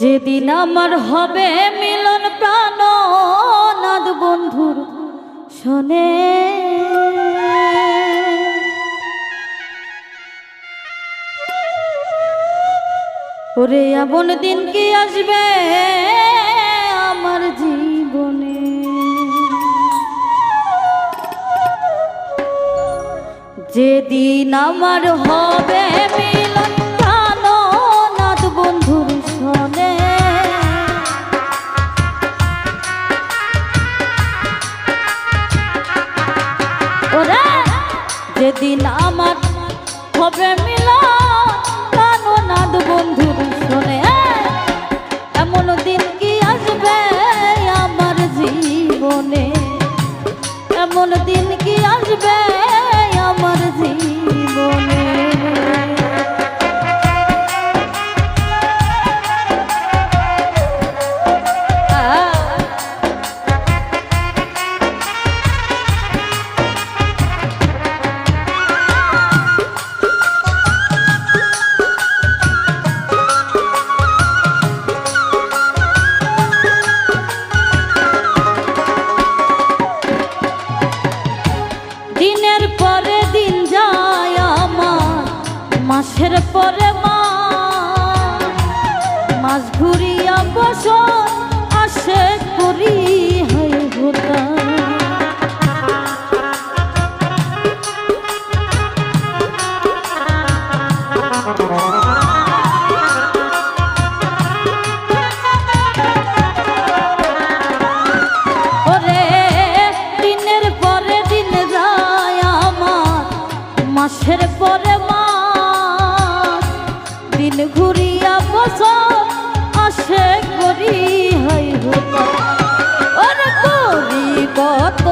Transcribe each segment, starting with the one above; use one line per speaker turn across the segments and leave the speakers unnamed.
যেদিন আমার হবে মিলন প্রাণ, নাদ বন্ধুর শোনে। ওরে, এমন দিন কি আসবে আমার জীবনে? যেদিন আমার হবে আজ ঘুরিয়া বসন আসে করি হাই ভোতা। মাসের পরে মা দিন ঘুরিয়া বসা সে করি হাই হতা আর করি কত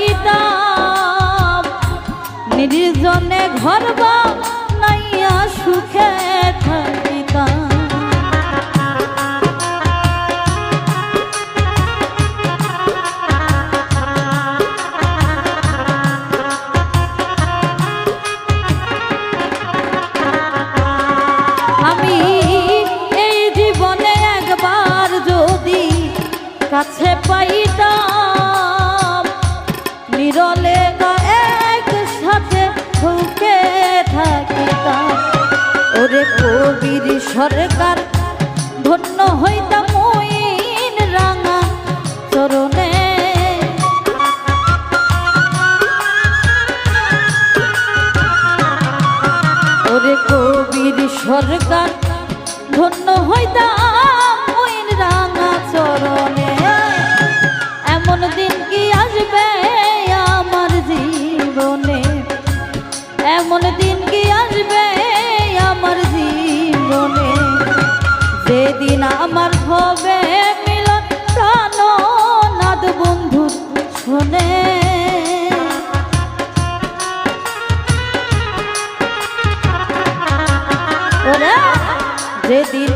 রহিতাম নির্জনে ঘর নাইয়া সুখে জলে একসাথে ঢুকে থাকিতাম ওরে কবির সরকার ধন্য হইতাম মনে যেদিন